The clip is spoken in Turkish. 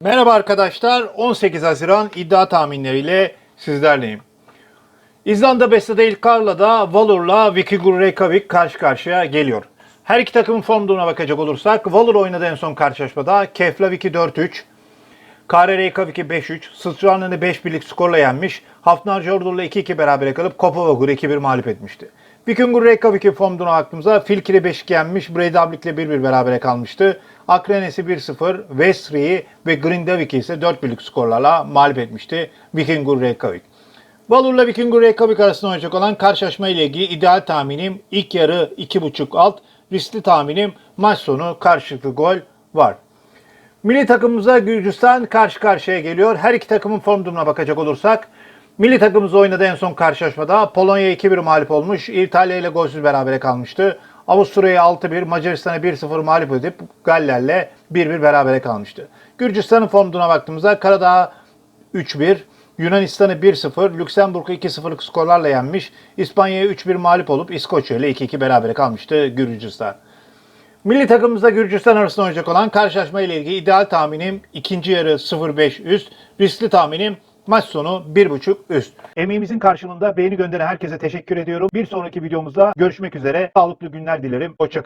Merhaba arkadaşlar. 18 Haziran iddia tahminleriyle sizlerleyim. İzlanda Besta'da ilk Karla'da Valur'la Vikingur Reykjavik karşı karşıya geliyor. Her iki takımın form durumuna bakacak olursak Valur oynadı en son karşılaşmada. Keflavik'i 4-3, Kare Reykjavik'i 5-3, Sıçranlı'nı 5 birlik skorla yenmiş. Hafnar Jordur'la 2-2 berabere kalıp Kopovagur'u 2-1 mağlup etmişti. Vikingur Reykjavik'in form durumuna baktığımızda Filkir'i 5-2 yenmiş, Breidablik'le 1-1 berabere kalmıştı. Akrenes'i 1-0, Vestri'yi ve Grindavik'i ise 4 birlik skorlarla mağlup etmişti Vikingur Reykjavik. Valur'la Vikingur Reykjavik arasında oynayacak olan karşılaşma ile ilgili ideal tahminim ilk yarı 2.5 alt, riskli tahminim maç sonu karşılıklı gol var. Milli takımımıza Gürcistan karşı karşıya geliyor. Her iki takımın form durumuna bakacak olursak milli takımımız oynadı en son karşılaşmada. Polonya 2-1 mağlup olmuş. İtalya ile golsüz berabere kalmıştı. Avusturya'ya 6-1, Macaristan'a 1-0 mağlup edip Galler'le 1-1 berabere kalmıştı. Gürcistan'ın form durumuna baktığımızda Karadağ 3-1, Yunanistan'ı 1-0, Lüksemburg'u 2-0'lık skorlarla yenmiş. İspanya'ya 3-1 mağlup olup İskoçya ile 2-2 berabere kalmıştı Gürcistan. Milli takımımızda Gürcistan arasında oynayacak olan karşılaşma ile ilgili ideal tahminim ikinci yarı 0-5 üst, riskli tahminim maç sonu 1.5 üst. Emeğimizin karşılığında beğeni gönderen herkese teşekkür ediyorum. Bir sonraki videomuzda görüşmek üzere. Sağlıklı günler dilerim. Hoşçakalın.